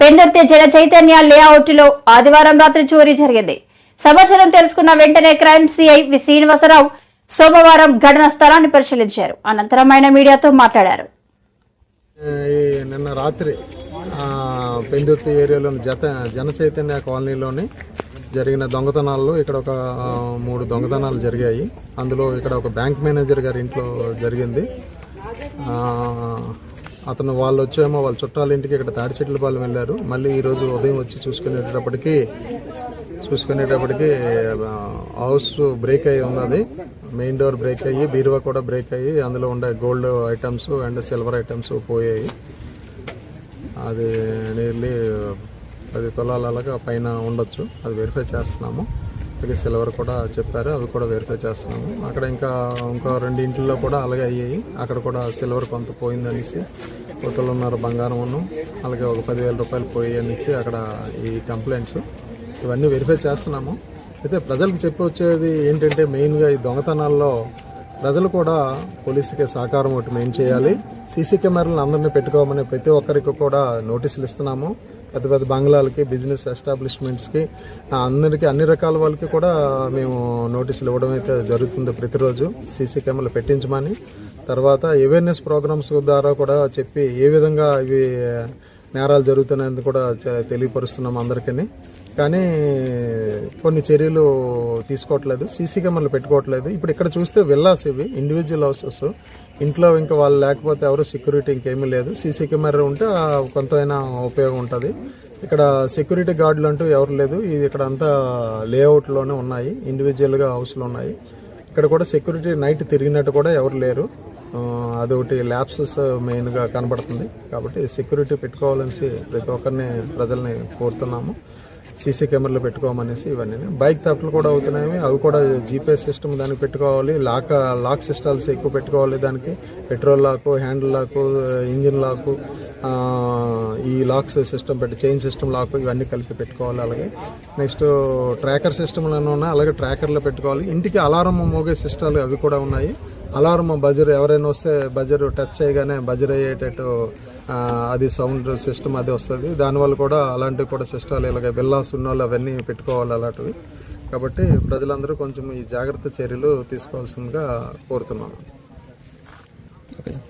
పెందర్తి జన చైతన్య లేఅవుట్లో ఆదివారం రాత్రి చోరీ జరిగింది. సమాచారం తెలుసుకున్న వెంటనే క్రైమ్ సిఐ వి శ్రీనివాసరావు సోమవారం ఘటన స్థలాన్ని పరిశీలించారు. అనంతరం ఆయన మీడియాతో మాట్లాడారు. నిన్న రాత్రి పెందుర్తి ఏరియాలోని జత జన చైతన్య కాలనీలోని జరిగిన దొంగతనాల్లో ఇక్కడ ఒక మూడు దొంగతనాలు జరిగాయి. అందులో ఇక్కడ ఒక బ్యాంక్ మేనేజర్ గారి ఇంట్లో జరిగింది. అతను వాళ్ళు వచ్చేమో వాళ్ళ చుట్టాల ఇంటికి ఇక్కడ తాడి చెట్ల పాలెం వెళ్ళారు. మళ్ళీ ఈరోజు ఉదయం వచ్చి చూసుకునేటప్పటికి చూసుకునేటప్పటికి హౌస్ బ్రేక్ అయ్యి ఉన్నది. మెయిన్ డోర్ బ్రేక్ అయ్యి బీరువా కూడా బ్రేక్ అయ్యి అందులో ఉండే gold items and silver items పోయాయి. అది నియర్లీ పది తులాల పైన ఉండొచ్చు. అది వెరిఫై చేస్తున్నాము. అలాగే సిల్వర్ కూడా చెప్పారు. అవి కూడా వెరిఫై చేస్తున్నాము. అక్కడ ఇంకా ఇంకో రెండు ఇంట్లో కూడా అలాగే అయ్యాయి. అక్కడ కూడా సిల్వర్ కొంత పోయిందనేసి ఉన్నారు బంగారం అలాగే ఒక పదివేల రూపాయలు పోయి అనేసి అక్కడ ఈ కంప్లైంట్స్ ఇవన్నీ వెరిఫై చేస్తున్నాము. అయితే ప్రజలకు చెప్పి వచ్చేది ఏంటంటే మెయిన్గా ఈ దొంగతనాల్లో ప్రజలు కూడా పోలీసుకి సహకారం ఒకటి మెయిన్ చేయాలి. సీసీ కెమెరాలను అందరినీ పెట్టుకోమని ప్రతి ఒక్కరికి కూడా నోటీసులు ఇస్తున్నాము. పెద్ద పెద్ద బంగ్లాలకి బిజినెస్ ఎస్టాబ్లిష్మెంట్స్కి అందరికీ అన్ని రకాల వాళ్ళకి కూడా మేము నోటీసులు ఇవ్వడం అయితే జరుగుతుంది ప్రతిరోజు. సీసీ కెమెరాలు పెట్టించమని. తర్వాత అవేర్నెస్ ప్రోగ్రామ్స్ ద్వారా కూడా చెప్పి ఏ విధంగా ఇవి నేరాలు జరుగుతున్నాయని కూడా తెలియపరుస్తున్నాం అందరికీ కానీ కొన్ని చర్యలు తీసుకోవట్లేదు సీసీ కెమెరాలు పెట్టుకోవట్లేదు. ఇప్పుడు ఇక్కడ చూస్తే విల్లాస్ ఇవి ఇండివిజువల్ హౌసెస్ ఇంట్లో ఇంకా వాళ్ళు లేకపోతే ఎవరు సెక్యూరిటీ ఇంకేమీ లేదు. సీసీ కెమెరా ఉంటే కొంతైనా ఉపయోగం ఉంటుంది. ఇక్కడ సెక్యూరిటీ గార్డులు అంటూ ఎవరు లేదు. ఇది ఇక్కడ అంతా లేఅవుట్లోనే ఉన్నాయి ఇండివిజువల్గా హౌస్లు ఉన్నాయి. ఇక్కడ కూడా సెక్యూరిటీ నైట్ తిరిగినట్టు కూడా ఎవరు లేరు. అదొకటి ల్యాప్సెస్ మెయిన్గా కనబడుతుంది. కాబట్టి సెక్యూరిటీ పెట్టుకోవాలనేసి ప్రతి ఒక్కరిని ప్రజల్ని కోరుతున్నాము. సీసీ కెమెరాలు పెట్టుకోమనేసి ఇవన్నీ బైక్ తప్పులు కూడా అవుతున్నాయి. అవి కూడా జీపీఎస్ సిస్టమ్ దానికి పెట్టుకోవాలి. లాక్ లాక్ సిస్టమ్స్ ఎక్కువ పెట్టుకోవాలి దానికి. Petrol lock handle lock engine lock ఈ లాక్స్ సిస్టమ్ పెట్టి చైన్ సిస్టమ్ లాక్ ఇవన్నీ కలిపి పెట్టుకోవాలి అలాగే. నెక్స్ట్ ట్రాకర్ సిస్టమ్లు ఉన్నాయి. అలాగే ట్రాకర్లో పెట్టుకోవాలి. ఇంటికి అలారం మోగే సిస్టాలు అవి కూడా ఉన్నాయి. అలారం బజర్ ఎవరైనా వస్తే బజర్ టచ్ చేయగానే బజర్ అయ్యేటట్టు అది సౌండ్ సిస్టమ్ అది వస్తుంది. దానివల్ల కూడా అలాంటివి కూడా సిస్టాలు ఇలాగ బిల్లాస్ ఉన్న వాళ్ళు అవన్నీ పెట్టుకోవాలి అలాంటివి. కాబట్టి ప్రజలందరూ కొంచెం ఈ జాగ్రత్త చర్యలు తీసుకోవాల్సిందిగా కోరుతున్నాను. Okay sir.